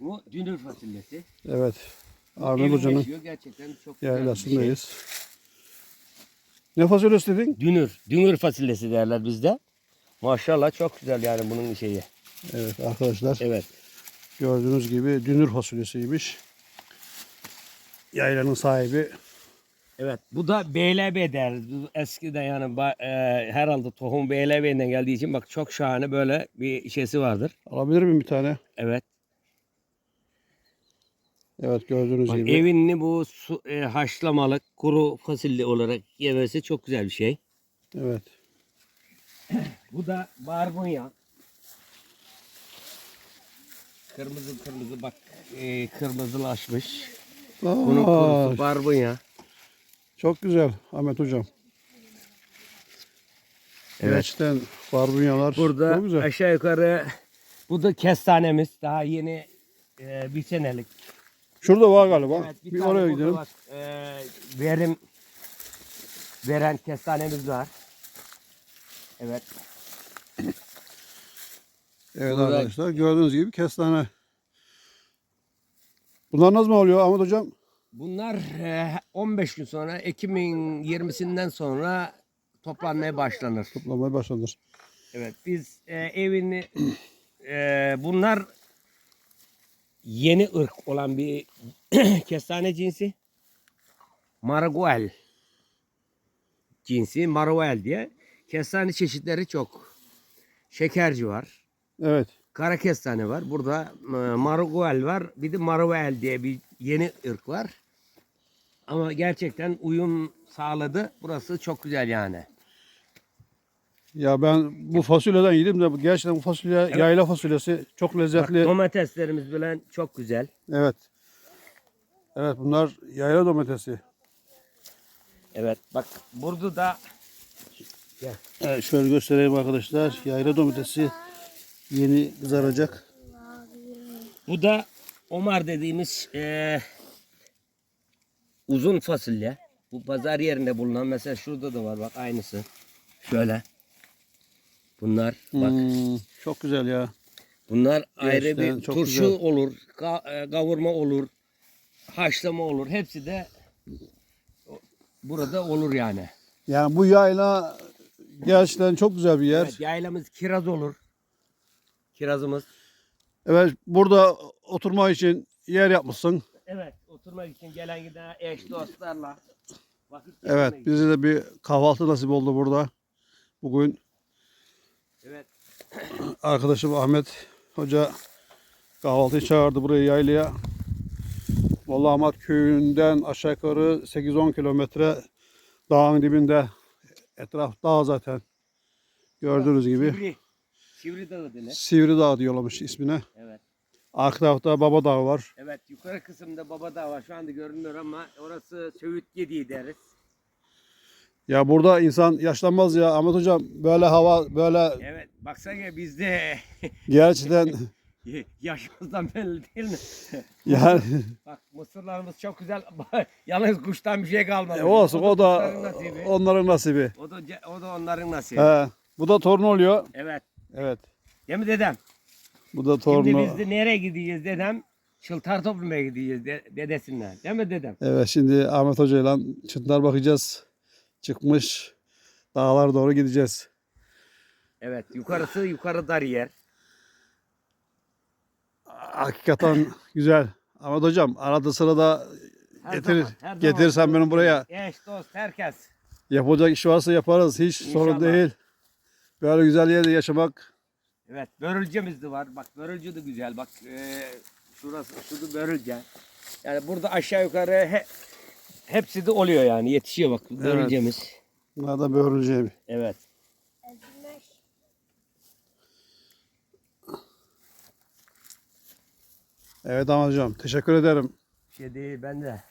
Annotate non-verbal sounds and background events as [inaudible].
Bu dünür fasulyesi. Evet. Ahmet Hoca'nın gerçekten çok güzel bir şey. Ne fasulyesi dedin? Dünür, dünür fasulyesi derler bizde. Maşallah çok güzel yani bunun şeyi. Evet arkadaşlar Evet. gördüğünüz gibi dünür fasulyesiymiş. Yaylanın sahibi Evet. Bu da BLB deriz. Eskiden yani e, herhalde tohum BLB'den geldiği için bak çok şahane böyle bir şeysi vardır. alabilir miyim bir tane? Evet. Evet gördüğünüz Bak, gibi. evinli bu su, e, haşlamalık kuru fasulye olarak yemesi çok güzel bir şey. Evet. [clears throat] Bu da barbunya. Kırmızı kırmızı bak e, kırmızılaşmış. Bunun Aa, kurusu barbunya. çok güzel Ahmet Hocam. Evet. Gerçekten barbunyalar Burada çok güzel. aşağı yukarı bu da kestanemiz. Daha yeni e, bir senelik. Şurada var galiba. Evet, bir bir, tane oraya gidelim. bak, e, verim veren kestanemiz var. Evet. Evet Burada- arkadaşlar gördüğünüz gibi kestane. Bunlar nasıl oluyor Ahmet Hocam? Bunlar e, 15 gün sonra Ekim'in 20'sinden sonra toplanmaya başlanır. Toplamaya başlanır. Evet biz e, evini e, bunlar yeni ırk olan bir [clears throat] kestane cinsi. Maraguel cinsi Maraguel diye. Kestane çeşitleri çok. Şekerci var. Evet. Kara kestane var. Burada e, Maraguel var. Bir de Maraguel diye bir yeni ırk var. Ama gerçekten uyum sağladı. Burası çok güzel yani. Ya ben bu fasulyeden yedim de gerçekten bu fasulye yayla fasulyesi çok Bak, lezzetli. domateslerimiz bilen çok güzel. evet. Evet bunlar yayla domatesi. Evet bak burada da Evet, şöyle göstereyim arkadaşlar. Yayla domatesi yeni kızaracak. bu da Omar dediğimiz eee, uzun fasulye. Bu pazar yerinde bulunan mesela şurada da var bak aynısı. Şöyle. Bunlar bak Hmm, çok güzel ya. bunlar ayrı Gerçekten bir çok turşu güzel. olur, ka- e, kavurma olur, haşlama olur. Hepsi de burada olur yani. Yani bu yayla gerçekten çok güzel bir yer. Evet, yaylamız kiraz olur. Kirazımız. Evet burada oturma için yer yapmışsın. Evet, oturmak için gelen giden eş dostlarla vakit Evet bize de bir kahvaltı nasip oldu burada. Bugün Evet. arkadaşım Ahmet Hoca kahvaltıyı çağırdı buraya yaylaya. Vallahi Ahmet köyünden aşağı yukarı 8-10 kilometre dağın dibinde. Etraf dağ zaten. Gördüğünüz gibi. Sivri. Sivri Dağı denir. Sivri Dağ diyorlarmış ismine. Evet. Arka tarafta Baba Dağı var. Evet, yukarı kısımda Baba Dağı var. Şu anda görünmüyor ama orası Söğüt Gediği deriz. Ya burada insan yaşlanmaz ya Ahmet Hocam böyle hava böyle Evet, baksana bizde [laughs] gerçekten yaşımızdan belli değil mi? [laughs] yani Bak mısırlarımız çok güzel. [laughs] Yalnız kuştan bir şey kalmadı. E, olsun o da kuşların nasibi. onların nasibi. O da, o da onların nasibi. He, bu da torun oluyor. Evet. Evet. Değil mi dedem? Bu da Şimdi torunu. biz de nereye gideceğiz dedem? Çıltar toplamaya gideceğiz de, dedesinden. Değil mi dedem? Evet şimdi Ahmet Hoca ile Çıntar bakacağız. Çıkmış. Dağlara doğru gideceğiz. Evet. Yukarısı yukarı dar yer. Hakikaten güzel. Ahmet Hocam arada sırada Her Getir- zaman, her zaman. getirirsen beni buraya. Eş, dost, herkes. yapacak iş varsa yaparız. Hiç sorun İnşallah. değil. Böyle güzel yerde yaşamak. Evet. Börülcemiz de var. Bak börülcü de güzel. Bak e, şurası, şurada börülce. Yani burada aşağı yukarı he, hepsi de oluyor yani. Yetişiyor bak börülcemiz. Bunlar da börülce. Evet. Evet Ahmet Hocam teşekkür ederim. Bir şey değil ben de.